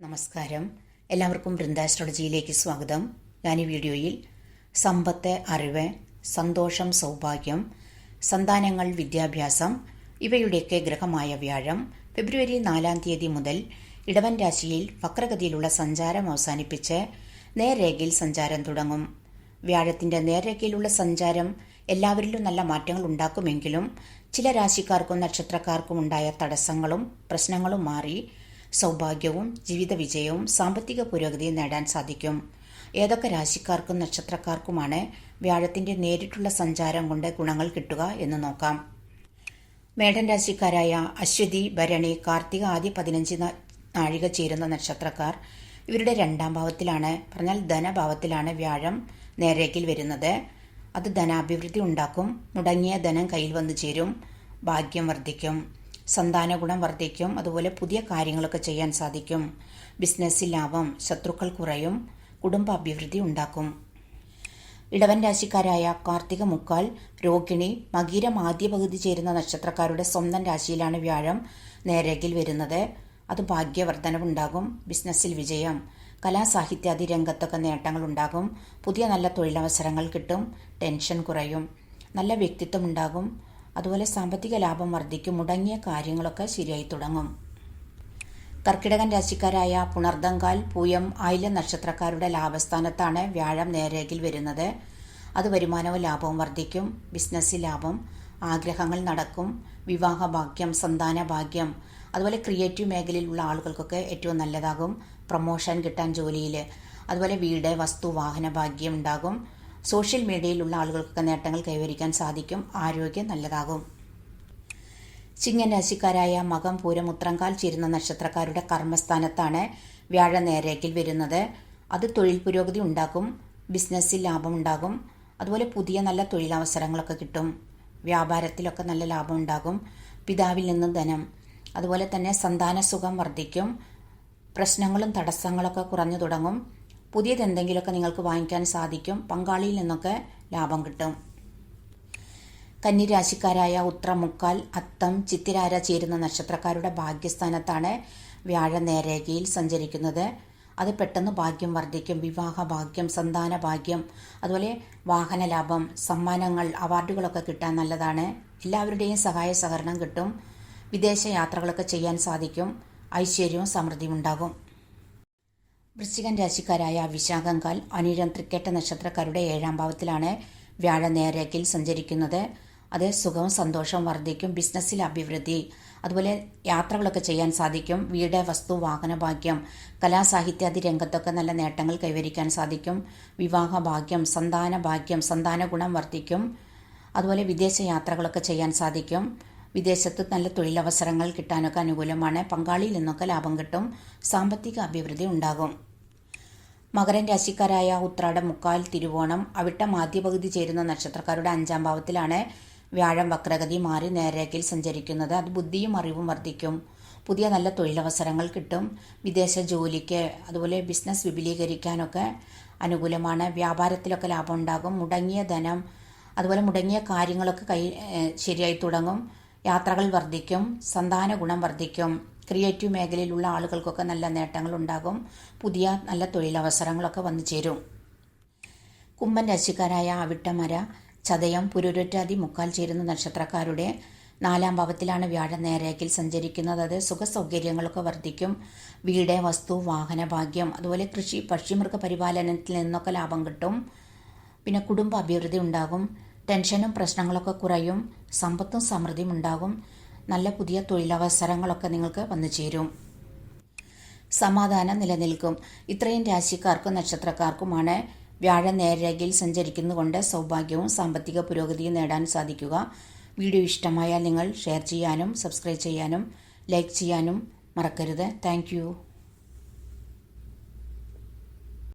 നമസ്കാരം. എല്ലാവർക്കും വൃന്ദാസ്ട്രോളജിയിലേക്ക് സ്വാഗതം. ഞാൻ ഈ വീഡിയോയിൽ സമ്പത്ത് അറിവ് സന്തോഷം സൗഭാഗ്യം സന്താനങ്ങൾ വിദ്യാഭ്യാസം ഇവയുടെയൊക്കെ ഗ്രഹമായ വ്യാഴം ഫെബ്രുവരി നാലാം തീയതി മുതൽ ഇടവൻ രാശിയിൽ വക്രഗതിയിലുള്ള സഞ്ചാരം അവസാനിപ്പിച്ച് നേർരേഖയിൽ സഞ്ചാരം തുടങ്ങും. വ്യാഴത്തിന്റെ നേർരേഖയിലുള്ള സഞ്ചാരം എല്ലാവരിലും നല്ല മാറ്റങ്ങൾ ഉണ്ടാക്കുമെങ്കിലും ചില രാശിക്കാർക്കും നക്ഷത്രക്കാർക്കും ഉണ്ടായ തടസ്സങ്ങളും പ്രശ്നങ്ങളും മാറി സൗഭാഗ്യവും ജീവിത വിജയവും സാമ്പത്തിക പുരോഗതിയും നേടാൻ സാധിക്കും. ഏതൊക്കെ രാശിക്കാർക്കും നക്ഷത്രക്കാർക്കുമാണ് വ്യാഴത്തിന്റെ നേരിട്ടുള്ള സഞ്ചാരം കൊണ്ട് ഗുണങ്ങൾ കിട്ടുക എന്ന് നോക്കാം. മേടൻ രാശിക്കാരായ അശ്വതി ഭരണി കാർത്തിക ആദ്യ പതിനഞ്ച് നാഴിക ചേരുന്ന നക്ഷത്രക്കാർ ഇവരുടെ രണ്ടാം ഭാവത്തിലാണ്. പറഞ്ഞാൽ ധനഭാവത്തിലാണ് വ്യാഴം നേരേക്കിൽ വരുന്നത്. അത് ധനാഭിവൃദ്ധി ഉണ്ടാക്കും. മുടങ്ങിയ ധനം കയ്യിൽ വന്നു ചേരും. ഭാഗ്യം വർദ്ധിക്കും. സന്താന ഗുണം വർദ്ധിക്കും അതുപോലെ പുതിയ കാര്യങ്ങളൊക്കെ ചെയ്യാൻ സാധിക്കും. ബിസിനസ്സിൽ ലാഭം ശത്രുക്കൾ കുറയും കുടുംബ അഭിവൃദ്ധി ഉണ്ടാക്കും. ഇടവൻ രാശിക്കാരായ കാർത്തിക മുക്കാൽ രോഹിണി മകീരം ആദ്യ പകുതി ചേരുന്ന നക്ഷത്രക്കാരുടെ സ്വന്തം രാശിയിലാണ് വ്യാഴം നേരകിൽ വരുന്നത്. അത് ഭാഗ്യവർദ്ധനവുണ്ടാകും ബിസിനസ്സിൽ വിജയം കലാസാഹിത്യാദി രംഗത്തൊക്കെ നേട്ടങ്ങൾ ഉണ്ടാകും പുതിയ നല്ല തൊഴിലവസരങ്ങൾ കിട്ടും ടെൻഷൻ കുറയും നല്ല വ്യക്തിത്വം ഉണ്ടാകും അതുപോലെ സാമ്പത്തിക ലാഭം വർദ്ധിക്കും മുടങ്ങിയ കാര്യങ്ങളൊക്കെ ശരിയായി തുടങ്ങും. കർക്കിടകൻ രാശിക്കാരായ പുണർദങ്കാൽ പൂയം ആയില നക്ഷത്രക്കാരുടെ ലാഭസ്ഥാനത്താണ് വ്യാഴം നേരേകിൽ വരുന്നത്. അത് വരുമാനവും ലാഭവും വർദ്ധിക്കും ബിസിനസ് ലാഭം ആഗ്രഹങ്ങൾ നടക്കും വിവാഹ ഭാഗ്യം സന്താന ഭാഗ്യം അതുപോലെ ക്രിയേറ്റീവ് മേഖലയിലുള്ള ആളുകൾക്കൊക്കെ ഏറ്റവും നല്ലതാകും പ്രൊമോഷൻ കിട്ടാൻ ജോലിയിൽ അതുപോലെ വീട് വസ്തു വാഹന ഭാഗ്യം ഉണ്ടാകും സോഷ്യൽ മീഡിയയിലുള്ള ആളുകൾക്കൊക്കെ നേട്ടങ്ങൾ കൈവരിക്കാൻ സാധിക്കും. ആരോഗ്യം നല്ലതാകും. ചിങ്ങൻ രാശിക്കാരായ മകം പൂരം ഉത്രങ്കാൽ ചേരുന്ന നക്ഷത്രക്കാരുടെ കർമ്മസ്ഥാനത്താണ് വ്യാഴ നേരേക്കിൽ വരുന്നത്. അത് തൊഴിൽ പുരോഗതി ഉണ്ടാക്കും ബിസിനസ്സിൽ ലാഭം ഉണ്ടാകും അതുപോലെ പുതിയ നല്ല തൊഴിലവസരങ്ങളൊക്കെ കിട്ടും. വ്യാപാരത്തിലൊക്കെ നല്ല ലാഭം ഉണ്ടാകും പിതാവിൽ നിന്ന് ധനം അതുപോലെ തന്നെ സന്താന സുഖം വർദ്ധിക്കും പ്രശ്നങ്ങളും തടസ്സങ്ങളൊക്കെ കുറഞ്ഞു തുടങ്ങും. പുതിയതെന്തെങ്കിലുമൊക്കെ നിങ്ങൾക്ക് വാങ്ങിക്കാൻ സാധിക്കും. പങ്കാളിയിൽ നിന്നൊക്കെ ലാഭം കിട്ടും. കന്നിരാശിക്കാരായ ഉത്രമുക്കാൽ അത്തം ചിത്തിരാര ചേരുന്ന നക്ഷത്രക്കാരുടെ ഭാഗ്യസ്ഥാനത്താണ് വ്യാഴ നേരേഖയിൽ സഞ്ചരിക്കുന്നത്. അത് പെട്ടെന്ന് ഭാഗ്യം വർദ്ധിക്കും. വിവാഹ ഭാഗ്യം സന്താന ഭാഗ്യം അതുപോലെ വാഹന ലാഭം സമ്മാനങ്ങൾ അവാർഡുകളൊക്കെ കിട്ടാൻ നല്ലതാണ്. എല്ലാവരുടെയും സഹായ സഹകരണം കിട്ടും. വിദേശ യാത്രകളൊക്കെ ചെയ്യാൻ സാധിക്കും. ഐശ്വര്യവും സമൃദ്ധിയും ഉണ്ടാകും. വൃശ്ചികൻ രാശിക്കാരായ വിശാഖങ്കാൽ അനിരം തൃക്കേട്ട നക്ഷത്രക്കാരുടെ ഏഴാം ഭാവത്തിലാണ് വ്യാഴ നേരേക്കിൽ സഞ്ചരിക്കുന്നത്. അത് സുഖവും സന്തോഷവും വർദ്ധിക്കും ബിസിനസ്സിൽ അഭിവൃദ്ധി അതുപോലെ യാത്രകളൊക്കെ ചെയ്യാൻ സാധിക്കും വീട് വസ്തു വാഹന ഭാഗ്യം കലാസാഹിത്യാദി രംഗത്തൊക്കെ നല്ല നേട്ടങ്ങൾ കൈവരിക്കാൻ സാധിക്കും വിവാഹ ഭാഗ്യം സന്താന ഭാഗ്യം സന്താന ഗുണം വർദ്ധിക്കും അതുപോലെ വിദേശ യാത്രകളൊക്കെ ചെയ്യാൻ സാധിക്കും. വിദേശത്ത് നല്ല തൊഴിലവസരങ്ങൾ കിട്ടാനൊക്കെ അനുകൂലമാണ് പങ്കാളിയിൽ നിന്നൊക്കെ ലാഭം കിട്ടും സാമ്പത്തിക അഭിവൃദ്ധി ഉണ്ടാകും. മകരൻ രാശിക്കാരായ ഉത്രാടം മുക്കാൽ തിരുവോണം അവിട്ടം ആദ്യപകുതി ചേരുന്ന നക്ഷത്രക്കാരുടെ അഞ്ചാം ഭാവത്തിലാണ് വ്യാഴം വക്രഗതി മാറി നേരേക്കിൽ സഞ്ചരിക്കുന്നത്. അത് ബുദ്ധിയും അറിവും വർദ്ധിക്കും. പുതിയ നല്ല തൊഴിലവസരങ്ങൾ കിട്ടും. വിദേശ ജോലിക്ക് അതുപോലെ ബിസിനസ് വിപുലീകരിക്കാനൊക്കെ അനുകൂലമാണ്. വ്യാപാരത്തിലൊക്കെ ലാഭം ഉണ്ടാകും. മുടങ്ങിയ ധനം അതുപോലെ മുടങ്ങിയ കാര്യങ്ങളൊക്കെ കൈ ശരിയായി തുടങ്ങും. യാത്രകൾ വർദ്ധിക്കും. സന്താന ഗുണം വർദ്ധിക്കും. ക്രിയേറ്റീവ് മേഖലയിലുള്ള ആളുകൾക്കൊക്കെ നല്ല നേട്ടങ്ങൾ ഉണ്ടാകും പുതിയ നല്ല തൊഴിലവസരങ്ങളൊക്കെ വന്നു ചേരും. കുംഭൻ രാശിക്കാരായ അവിട്ടമര ചതയം പുരുരറ്റാതി മുക്കാൽ ചേരുന്ന നക്ഷത്രക്കാരുടെ നാലാം ഭാവത്തിലാണ് വ്യാഴ നേരേക്കിൽ സഞ്ചരിക്കുന്നത്. അത് സുഖ സൗകര്യങ്ങളൊക്കെ വർദ്ധിക്കും. വീട് വസ്തു വാഹന ഭാഗ്യം അതുപോലെ കൃഷി പക്ഷിമൃഗ പരിപാലനത്തിൽ നിന്നൊക്കെ ലാഭം കിട്ടും. പിന്നെ കുടുംബ അഭിവൃദ്ധി ഉണ്ടാകും. ടെൻഷനും പ്രശ്നങ്ങളൊക്കെ കുറയും. സമ്പത്തും സമൃദ്ധിയും ഉണ്ടാകും. നല്ല പുതിയ തൊഴിലവസരങ്ങളൊക്കെ നിങ്ങൾക്ക് വന്നു ചേരും. സമാധാനം നിലനിൽക്കും. ഇത്രയും രാശിക്കാർക്കും നക്ഷത്രക്കാർക്കുമാണ് വ്യാഴ നേരരേഖയിൽ സഞ്ചരിക്കുന്നതുകൊണ്ട് സൗഭാഗ്യവും സാമ്പത്തിക പുരോഗതിയും നേടാൻ സാധിക്കുക. വീഡിയോ ഇഷ്ടമായാൽ നിങ്ങൾ ഷെയർ ചെയ്യാനും സബ്സ്ക്രൈബ് ചെയ്യാനും ലൈക്ക് ചെയ്യാനും മറക്കരുത്. താങ്ക്